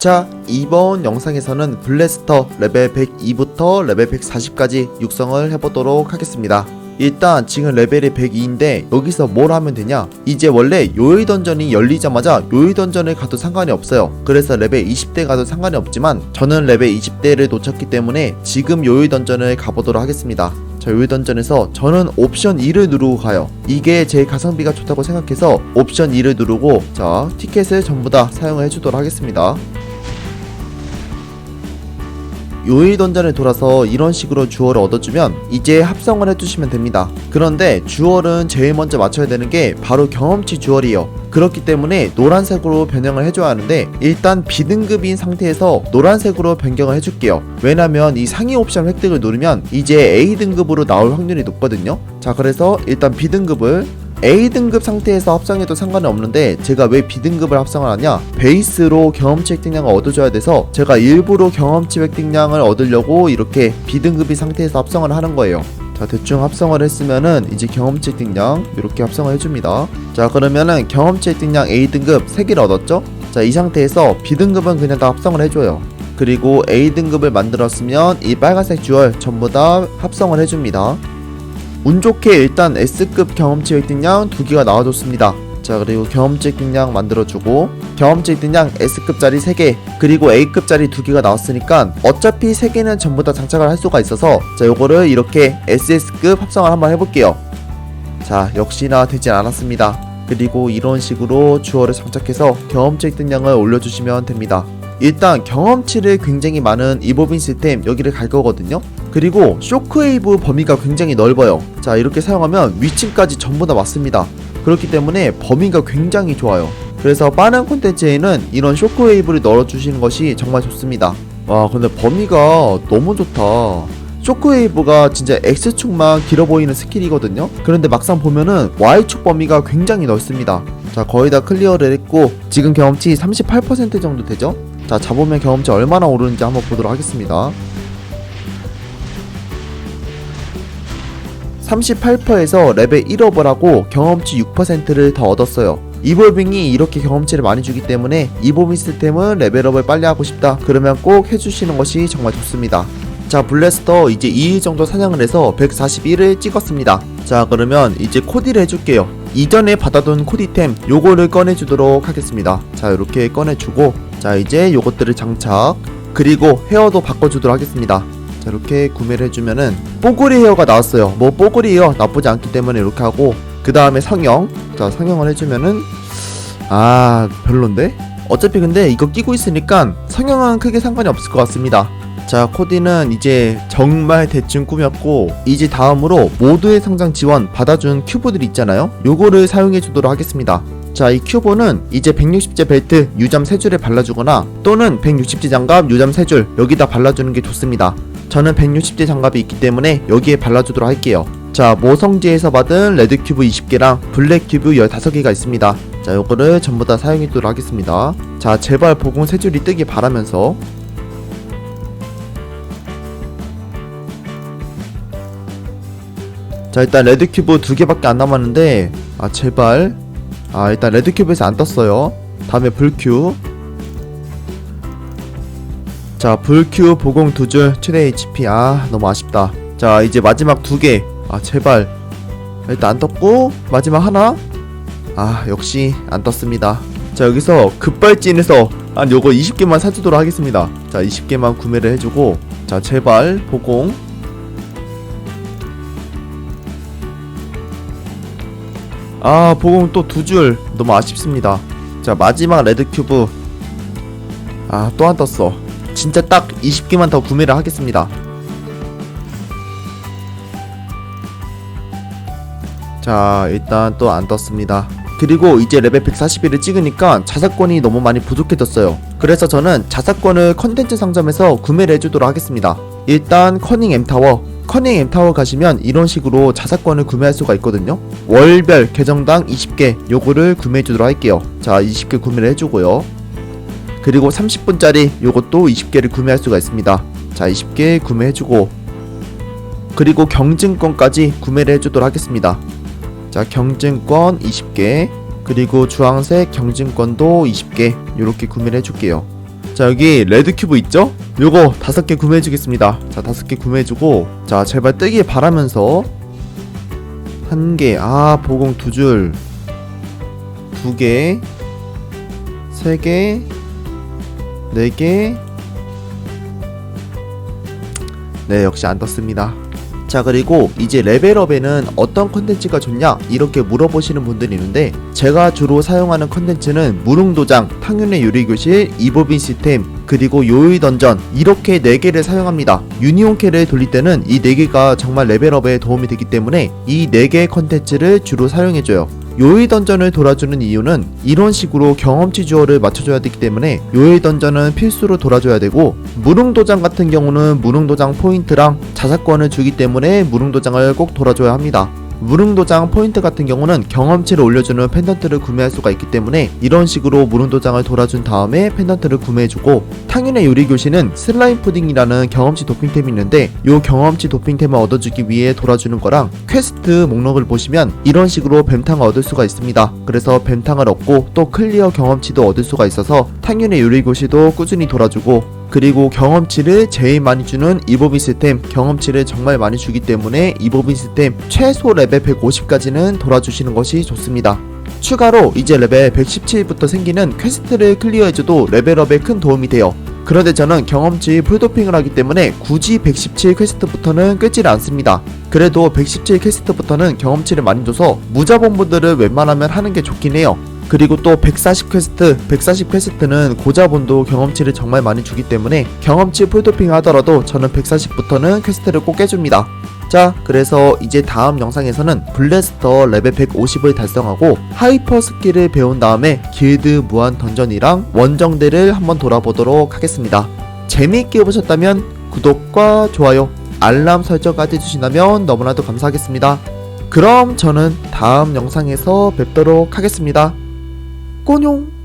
자, 이번 영상에서는 블래스터 레벨 102부터 레벨 140까지 육성을 해보도록 하겠습니다. 일단 지금 레벨이 102인데 여기서 뭘 하면 되냐? 이제 원래 요이 던전이 열리자마자 요이 던전을 가도 상관이 없어요. 그래서 레벨 20대 가도 상관이 없지만 저는 레벨 20대를 놓쳤기 때문에 지금 요이 던전을 가보도록 하겠습니다. 자, 요이 던전에서 저는 옵션 2를 누르고 가요. 이게 제 가성비가 좋다고 생각해서 옵션 2를 누르고 자, 티켓을 전부 다 사용을 해주도록 하겠습니다. 요일 던전에 돌아서 이런 식으로 주얼을 얻어주면 이제 합성을 해주시면 됩니다. 그런데 주얼은 제일 먼저 맞춰야 되는 게 바로 경험치 주얼이에요. 그렇기 때문에 노란색으로 변형을 해줘야 하는데 일단 B등급인 상태에서 노란색으로 변경을 해줄게요. 왜냐면 이 상위 옵션 획득을 누르면 이제 A등급으로 나올 확률이 높거든요. 자 그래서 일단 B등급을 A등급 상태에서 합성해도 상관은 없는데 제가 왜 B등급을 합성을 하냐? 베이스로 경험치 획득량을 얻어줘야 돼서 제가 일부러 경험치 획득량을 얻으려고 이렇게 B등급인 상태에서 합성을 하는 거예요. 자 대충 합성을 했으면은 이제 경험치 획득량 이렇게 합성을 해줍니다. 자 그러면은 경험치 획득량 A등급 3개를 얻었죠? 자 이 상태에서 B등급은 그냥 다 합성을 해줘요. 그리고 A등급을 만들었으면 이 빨간색 주얼 전부 다 합성을 해줍니다 운 좋게 일단 S급 경험치 획득량 두 개가 나와줬습니다. 자 그리고 경험치 획득량 만들어주고 경험치 획득량 S급짜리 3개 그리고 A급짜리 두 개가 나왔으니까 어차피 3개는 전부 다 장착을 할 수가 있어서 자 요거를 이렇게 SS급 합성을 한번 해볼게요. 자 역시나 되지 않았습니다. 그리고 이런 식으로 주어를 장착해서 경험치 획득량을 올려주시면 됩니다. 일단 경험치를 굉장히 많은 이보빈 시스템 여기를 갈 거거든요. 그리고 쇼크웨이브 범위가 굉장히 넓어요. 자 이렇게 사용하면 위층까지 전부 다 맞습니다. 그렇기 때문에 범위가 굉장히 좋아요. 그래서 빠른 콘텐츠에는 이런 쇼크웨이브를 넣어주시는 것이 정말 좋습니다. 와 근데 범위가 너무 좋다. 쇼크웨이브가 진짜 X축만 길어 보이는 스킬이거든요. 그런데 막상 보면은 Y축 범위가 굉장히 넓습니다. 자 거의 다 클리어를 했고 지금 경험치 38% 정도 되죠? 자 잡으면 경험치 얼마나 오르는지 한번 보도록 하겠습니다. 38%에서 레벨 1업을 하고 경험치 6%를 더 얻었어요. 이볼빙이 이렇게 경험치를 많이 주기 때문에 이보민 시스템은 레벨업을 빨리 하고 싶다. 그러면 꼭 해주시는 것이 정말 좋습니다. 자 블래스터 이제 2일 정도 사냥을 해서 141을 찍었습니다. 자 그러면 이제 코디를 해줄게요. 이전에 받아둔 코디템 요거를 꺼내주도록 하겠습니다. 자 이렇게 꺼내주고 자 이제 요것들을 장착 그리고 헤어도 바꿔주도록 하겠습니다. 자 이렇게 구매를 해주면은 뽀글이 헤어가 나왔어요. 뭐 뽀글이 헤어 나쁘지 않기 때문에 이렇게 하고 그 다음에 성형 자 성형을 해주면은 아 별론데? 어차피 근데 이거 끼고 있으니까 성형은 크게 상관이 없을 것 같습니다. 자 코디는 이제 정말 대충 꾸몄고 이제 다음으로 모두의 성장 지원 받아준 큐브들 있잖아요. 요거를 사용해 주도록 하겠습니다. 자, 이 큐브는 이제 160제 벨트 유점 3줄에 발라주거나 또는 160제 장갑 유점 3줄 여기다 발라주는 게 좋습니다. 저는 160제 장갑이 있기 때문에 여기에 발라주도록 할게요. 자, 모성지에서 받은 레드 큐브 20개랑 블랙 큐브 15개가 있습니다. 자, 요거를 전부 다 사용해도록 하겠습니다. 자, 제발 보공 3줄이 뜨길 바라면서 자, 일단 레드 큐브 2개밖에 안 남았는데 아, 제발 아 일단 레드큐브에서 안 떴어요 다음에 불큐 자 불큐 보공 두 줄 최대 HP 아 너무 아쉽다. 자 이제 마지막 두 개 아 제발. 일단 안 떴고 마지막 하나. 아 역시 안 떴습니다. 자 여기서 급발진해서 한 요거 20개만 사주도록 하겠습니다. 자 20개만 구매를 해주고 자 제발 보공. 아 보공 또 두 줄. 너무 아쉽습니다. 자 마지막 레드 큐브. 아 또 안 떴어 진짜 딱 20개만 더 구매를 하겠습니다. 자 일단 또 안 떴습니다. 그리고 이제 레벨 141을 찍으니까 자사권이 너무 많이 부족해졌어요. 그래서 저는 자사권을 컨텐츠 상점에서 구매를 해주도록 하겠습니다. 일단 커닝 M타워. 커닝 M타워 가시면 이런 식으로 자사권을 구매할 수가 있거든요. 월별 계정당 20개 요거를 구매해 주도록 할게요. 자 20개 구매를 해주고요 그리고 30분짜리 요것도 20개를 구매할 수가 있습니다. 자 20개 구매해주고 그리고 경증권까지 구매를 해주도록 하겠습니다. 자 경증권 20개 그리고 주황색 경증권도 20개 이렇게 구매를 해줄게요. 자 여기 레드 큐브 있죠? 요거 다섯 개 구매해 주겠습니다. 자 다섯 개 구매해 주고 자 제발 뜨길 바라면서 한 개 아 보공 두 줄 두 개 세 개 네개. 네 역시 안 떴습니다. 자 그리고 이제 레벨업에는 어떤 컨텐츠가 좋냐 이렇게 물어보시는 분들이 있는데 제가 주로 사용하는 컨텐츠는 무릉도장, 탕윤의 요리교실, 이보빈 시스템 그리고 요이 던전 이렇게 4개를 사용합니다. 유니온캐를 돌릴 때는 이 4개가 정말 레벨업에 도움이 되기 때문에 이 4개의 컨텐츠를 주로 사용해줘요 요이 던전을 돌아주는 이유는 이런 식으로 경험치 주어를 맞춰줘야 되기 때문에 요이 던전은 필수로 돌아줘야 되고 무릉도장 같은 경우는 무릉도장 포인트랑 자사권을 주기 때문에 무릉도장을 꼭 돌아줘야 합니다. 무릉도장 포인트 같은 경우는 경험치를 올려주는 펜던트를 구매할 수가 있기 때문에 이런 식으로 무릉도장을 돌아준 다음에 펜던트를 구매해주고 탕윤의 요리교실은 슬라임 푸딩이라는 경험치 도핑템이 있는데 이 경험치 도핑템을 얻어주기 위해 돌아주는 거랑 퀘스트 목록을 보시면 이런 식으로 뱀탕을 얻을 수가 있습니다. 그래서 뱀탕을 얻고 또 클리어 경험치도 얻을 수가 있어서 탕윤의 요리교실도 꾸준히 돌아주고 그리고 경험치를 제일 많이 주는 이보빈 시스템 경험치를 정말 많이 주기 때문에 이보빈 시스템 최소 레벨 150까지는 돌아주시는 것이 좋습니다. 추가로 이제 레벨 117부터 생기는 퀘스트를 클리어해줘도 레벨업에 큰 도움이 돼요. 그런데 저는 경험치 풀도핑을 하기 때문에 굳이 117 퀘스트부터는 끌지를 않습니다. 그래도 117 퀘스트부터는 경험치를 많이 줘서 무자본분들을 웬만하면 하는 게 좋긴 해요. 그리고 또 140 퀘스트, 140 퀘스트는 고자본도 경험치를 정말 많이 주기 때문에 경험치 풀도핑 하더라도 저는 140부터는 퀘스트를 꼭 깨줍니다. 자, 그래서 이제 다음 영상에서는 블래스터 레벨 150을 달성하고 하이퍼 스킬을 배운 다음에 길드 무한 던전이랑 원정대를 한번 돌아보도록 하겠습니다. 재미있게 보셨다면 구독과 좋아요, 알람 설정까지 해주신다면 너무나도 감사하겠습니다. 그럼 저는 다음 영상에서 뵙도록 하겠습니다. 꼬뇽